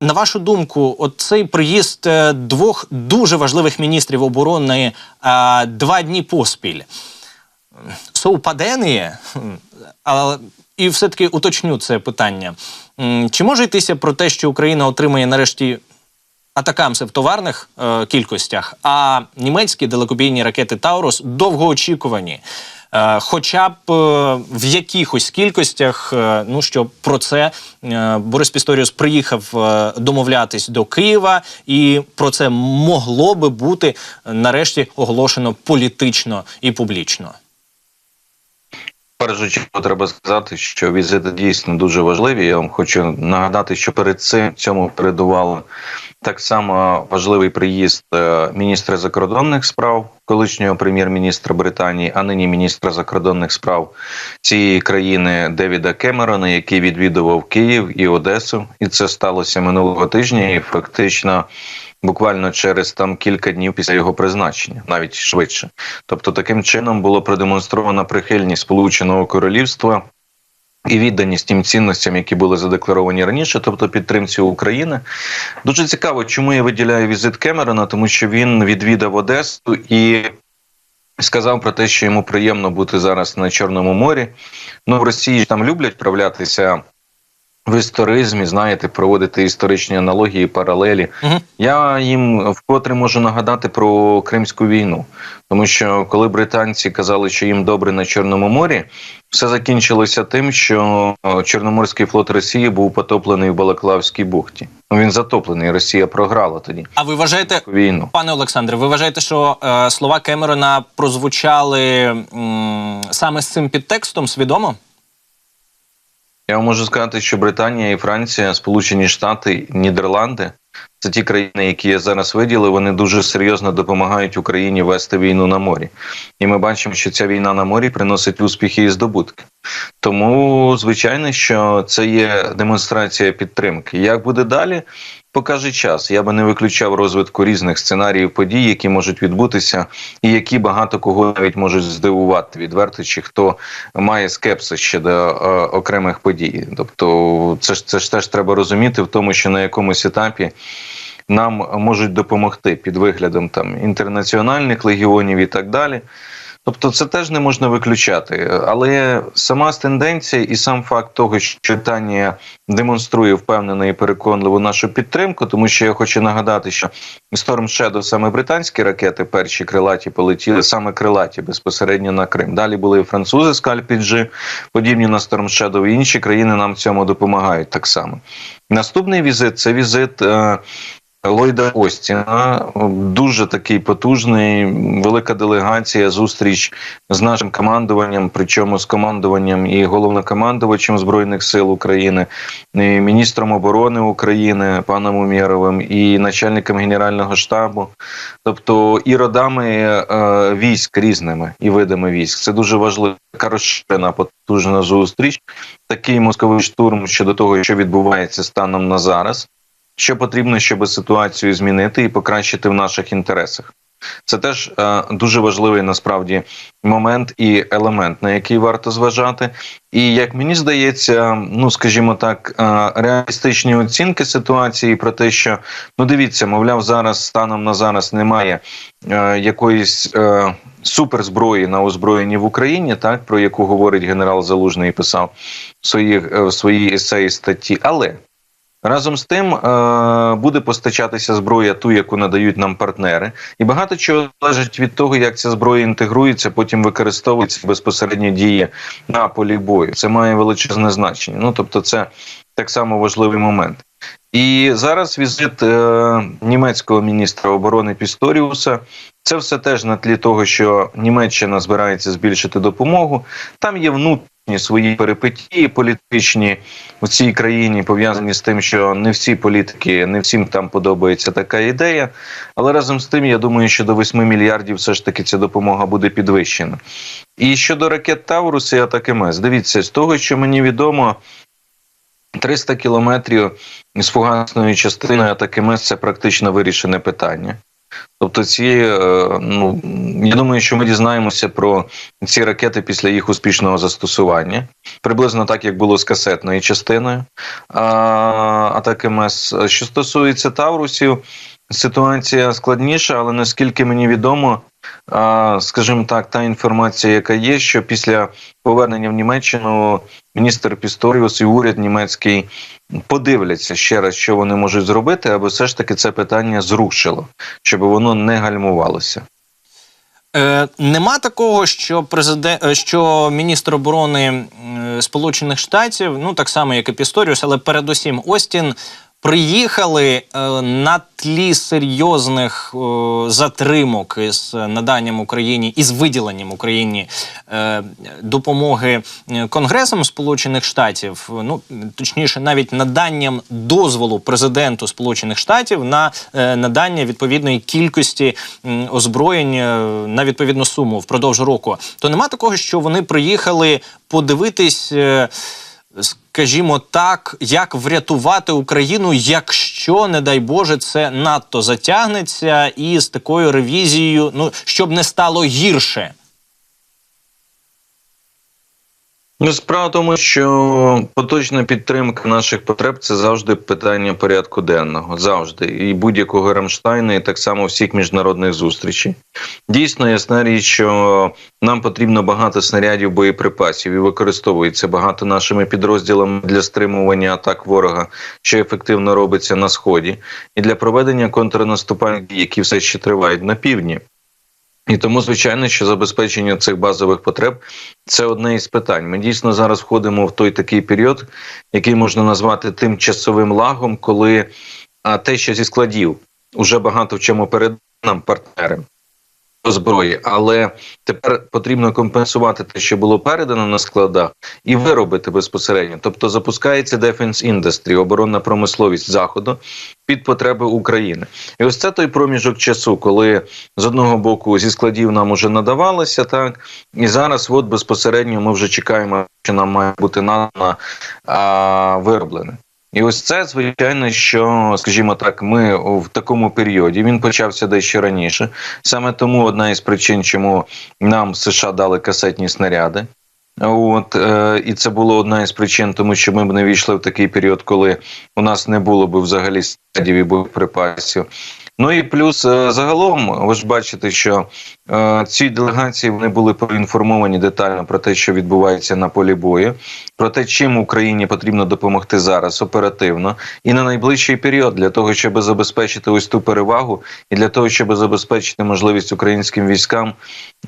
На вашу думку, от цей приїзд е, двох дуже важливих міністрів оборони е, два дні поспіль совпадение, але і все-таки уточню це питання. Чи може йтися про те, що Україна отримає нарешті атакамси в товарних е, кількостях, а німецькі далекобійні ракети Таурус довгоочікувані? Е, хоча б е, в якихось кількостях, е, ну що про це Борис Пісторіус приїхав домовлятись до Києва, і про це могло би бути нарешті оголошено політично і публічно. першу чергу треба сказати, що візити дійсно дуже важливі. Я вам хочу нагадати, що перед цим цьому передувало так само важливий приїзд е, міністра закордонних справ, колишнього прем'єр-міністра Британії, а нині міністра закордонних справ цієї країни Девіда Кемерона, який відвідував Київ і Одесу, і це сталося минулого тижня. І фактично. Буквально через там кілька днів після його призначення, навіть швидше. Тобто, таким чином було продемонстрована прихильність Сполученого Королівства і відданість тим цінностям, які були задекларовані раніше, тобто підтримці України. Дуже цікаво, чому я виділяю візит Кемерона, тому що він відвідав Одесу і. Сказав про те, що йому приємно бути зараз на Чорному морі. Ну, в Росії там люблять вправлятися в історизмі, знаєте, проводити історичні аналогії, паралелі. Мгм. Я їм вкотре можу нагадати про Кримську війну, тому що коли британці казали, що їм добре на Чорному морі, все закінчилося тим, що е, Чорноморський флот Росії був потоплений в Балаклавській бухті. Ну, Він затоплений. Росія програла тоді А ви вважаєте, війну. пане Олександре, ви вважаєте, що е, слова Кемерона прозвучали м, саме з цим підтекстом свідомо? Я вам можу сказати, що Британія і Франція, Сполучені Штати, Нідерланди це ті країни, які я зараз виділив, вони дуже серйозно допомагають Україні вести війну на морі. І ми бачимо, що ця війна на морі приносить успіхи і здобутки. Тому, звичайно, що це є демонстрація підтримки. Як буде далі? Покаже час. Я би не виключав розвитку різних сценаріїв подій, які можуть відбутися, і які багато кого навіть можуть здивувати, відверто, чи хто має скепсис щодо е, окремих подій. Тобто, це ж це ж теж треба розуміти в тому, що на якомусь етапі. Нам можуть допомогти під виглядом там інтернаціональних легіонів і так далі. Тобто, це теж не можна виключати. Але сама тенденція і сам факт того, що читання демонструє впевнено і переконливу нашу підтримку, тому що я хочу нагадати, що Storm Shadow, саме британські ракети, перші крилаті полетіли саме крилаті безпосередньо на Крим. Далі були і французи Скальпіджі, подібні на Storm Shadow, і інші країни нам в цьому допомагають так само. Наступний візит це візит. Е, Ллойда Остіна дуже такий потужний, велика делегація, зустріч з нашим командуванням, причому з командуванням і головнокомандувачем збройних сил України, і міністром оборони України паном Умєровим, і начальником генерального штабу, тобто і родами е, військ різними і видами військ. Це дуже важлива розширена потужна зустріч. Такий мозковий штурм щодо того, що відбувається станом на зараз що потрібно, щоб ситуацію змінити і покращити в наших інтересах. Це теж е, дуже важливий насправді момент і елемент, на який варто зважати. І як мені здається, ну скажімо так, е, реалістичні оцінки ситуації про те, що ну дивіться, мовляв, зараз станом на зараз немає е, якоїсь е, суперзброї на озброєнні в Україні, так про яку говорить генерал Залужний і писав в своїх е, в своїй есеї статті, але Разом з тим е, буде постачатися зброя, ту, яку надають нам партнери, і багато чого залежить від того, як ця зброя інтегрується, потім використовується безпосередньо діє на полі бою. Це має величезне значення. Ну тобто, це так само важливий момент. І зараз візит е, німецького міністра оборони Пісторіуса. Це все теж на тлі того, що Німеччина збирається збільшити допомогу. Там є внутрішні свої перипетії політичні у цій країні, пов'язані з тим, що не всі політики, не всім там подобається така ідея. Але разом з тим, я думаю, що до 8 мільярдів все ж таки ця допомога буде підвищена. І щодо ракет Таурус і атаки МЕС, дивіться, з того, що мені відомо. 300 кілометрів з фугасною частиною атаки МЕС – це практично вирішене питання. Тобто, ці е, ну я думаю, що ми дізнаємося про ці ракети після їх успішного застосування, приблизно так як було з касетною частиною а, атаки МС. Що стосується Таврусів, ситуація складніша, але наскільки мені відомо, скажімо так, та інформація, яка є, що після повернення в Німеччину міністр Пісторіус і уряд німецький подивляться ще раз, що вони можуть зробити, аби все ж таки це питання зрушило, щоб воно не гальмувалося. Е, нема такого, що президент, е, що міністр оборони Сполучених Штатів, ну так само як і Пісторіус, але передусім Остін. Приїхали е, на тлі серйозних е, затримок із наданням Україні із виділенням Україні е, допомоги Конгресом Сполучених Штатів, ну точніше, навіть наданням дозволу президенту Сполучених Штатів на надання відповідної кількості озброєнь на відповідну суму впродовж року. То нема такого, що вони приїхали подивитись. Скажімо так, як врятувати Україну, якщо, не дай Боже, це надто затягнеться, і з такою ревізією, ну щоб не стало гірше. Ну, справа в тому, що поточна підтримка наших потреб це завжди питання порядку денного, завжди, і будь-якого Рамштайна, і так само всіх міжнародних зустрічей. Дійсно, ясна річ, що нам потрібно багато снарядів боєприпасів і використовується багато нашими підрозділами для стримування атак ворога, що ефективно робиться на сході, і для проведення контрнаступальних дій, які все ще тривають на півдні. І тому, звичайно, що забезпечення цих базових потреб це одне із питань. Ми дійсно зараз входимо в той такий період, який можна назвати тимчасовим лагом, коли те, що зі складів уже багато в чому перед нам партнери зброї, але тепер потрібно компенсувати те, що було передано на складах, і виробити безпосередньо. Тобто запускається Defense Industry, оборонна промисловість заходу під потреби України. І ось це той проміжок часу, коли з одного боку зі складів нам уже надавалося, так і зараз, от безпосередньо, ми вже чекаємо, що нам має бути надано вироблене. І ось це звичайно, що, скажімо так, ми в такому періоді він почався дещо раніше. Саме тому одна із причин, чому нам США дали касетні снаряди. От е, і це було одна із причин, тому що ми б не війшли в такий період, коли у нас не було б взагалі снарядів і боєприпасів. Ну і плюс е, загалом, ви ж бачите, що е, ці делегації вони були проінформовані детально про те, що відбувається на полі бою, про те, чим Україні потрібно допомогти зараз оперативно і на найближчий період для того, щоб забезпечити ось ту перевагу, і для того, щоб забезпечити можливість українським військам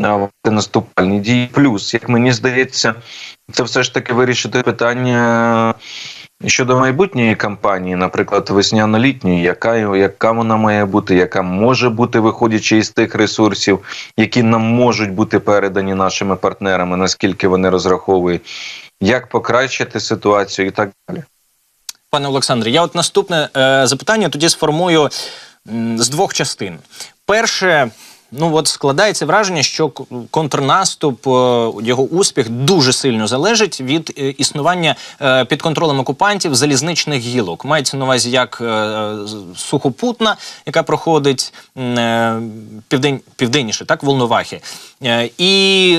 е, наступальні дії. Плюс, як мені здається, це все ж таки вирішити питання. Щодо майбутньої кампанії, наприклад, весняно-літньої, яка яка вона має бути, яка може бути, виходячи із тих ресурсів, які нам можуть бути передані нашими партнерами, наскільки вони розраховують, як покращити ситуацію і так далі. Пане Олександре, я от наступне е, запитання тоді сформую м, з двох частин. Перше. Ну от складається враження, що контрнаступ, е, його успіх дуже сильно залежить від е, існування е, під контролем окупантів залізничних гілок. Мається на увазі як сухопутна, яка проходить південь, південніше, так, Волновахи. І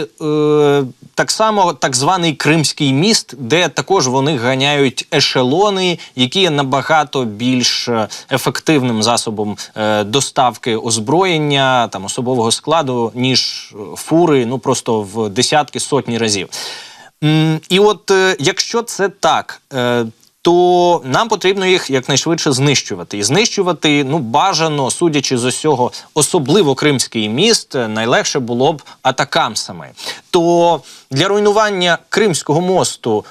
так само так званий Кримський міст, де також вони ганяють ешелони, які є набагато більш ефективним засобом доставки озброєння там особового складу, ніж е, фури, ну просто в десятки сотні разів. І от е, якщо це так. е, то нам потрібно їх якнайшвидше знищувати. І знищувати, ну бажано, судячи з усього, особливо Кримський міст, найлегше було б атакамсами. То для руйнування Кримського мосту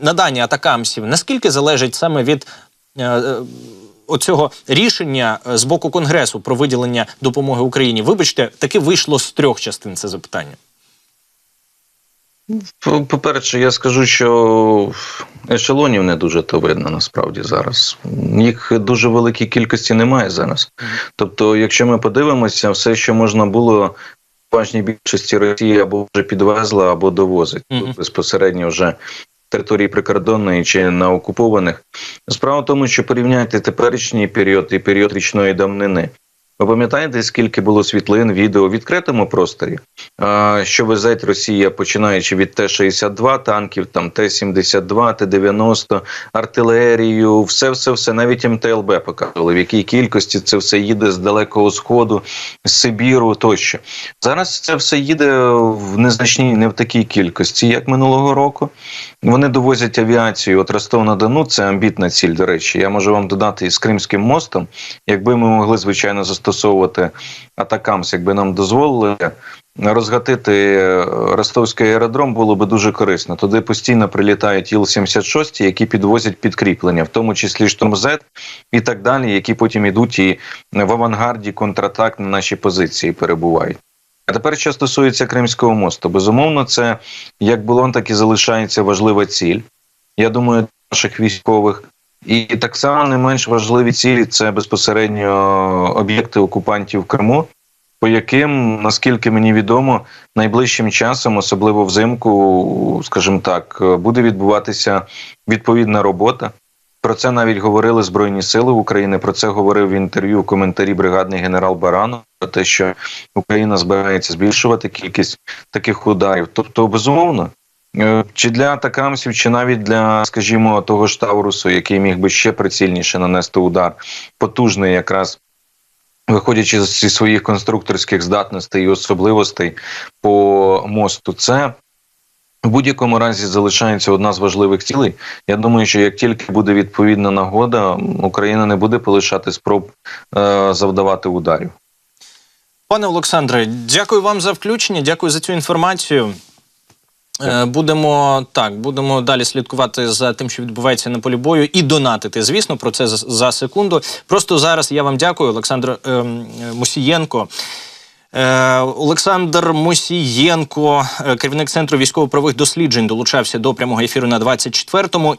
надання атакамсів наскільки залежить саме від оцього рішення е, з боку Конгресу про виділення допомоги Україні? Вибачте, таки вийшло з трьох частин це запитання. По- По-перше, я скажу, що ешелонів не дуже то видно насправді зараз. Їх дуже великій кількості немає зараз. Тобто, якщо ми подивимося, все, що можна було в більшості Росії або вже підвезла, або довозить. Тут безпосередньо вже території прикордонної чи на окупованих. Справа в тому, що порівняйте теперішній період і період річної давнини. Ви пам'ятаєте, скільки було світлин, відео в відкритому просторі, що везеть Росія, починаючи від Т-62 танків, там Т-72, Т-90, артилерію, все, все, все, навіть МТЛБ показували, в якій кількості це все їде з далекого сходу, з Сибіру тощо. Зараз це все їде в незначній, не в такій кількості, як минулого року. Вони довозять авіацію. От Ростов на Дону це амбітна ціль. До речі, я можу вам додати із Кримським мостом. Якби ми могли звичайно застосовувати атакамс, якби нам дозволили. Розгатити е, ростовський аеродром було би дуже корисно. Туди постійно прилітають Іл-76, які підвозять підкріплення, в тому числі штурмзет і так далі, які потім ідуть і в авангарді контратак на наші позиції перебувають. А тепер, що стосується Кримського мосту, безумовно, це як було, так і залишається важлива ціль. Я думаю, наших військових. І так само не менш важливі цілі це безпосередньо об'єкти окупантів в Криму, по яким, наскільки мені відомо, найближчим часом, особливо взимку, скажімо так, буде відбуватися відповідна робота. Про це навіть говорили Збройні Сили України. Про це говорив в інтерв'ю в коментарі бригадний генерал Баранов, про те, що Україна збирається збільшувати кількість таких ударів. Тобто, безумовно, чи для атакамсів, чи навіть для, скажімо, того ж Таурусу, який міг би ще прицільніше нанести удар, потужний якраз. Виходячи зі своїх конструкторських здатностей і особливостей по мосту, це в будь-якому разі залишається одна з важливих цілей. Я думаю, що як тільки буде відповідна нагода, Україна не буде полишати спроб е, завдавати ударів. Пане Олександре, дякую вам за включення, дякую за цю інформацію. Е, Будемо так, будемо далі слідкувати за тим, що відбувається на полі бою, і донатити. Звісно, про це за, секунду. Просто зараз я вам дякую, Олександр е, Мусієнко. Олександр Мусієнко, е, керівник центру військово-правових досліджень, долучався до прямого ефіру на 24-му.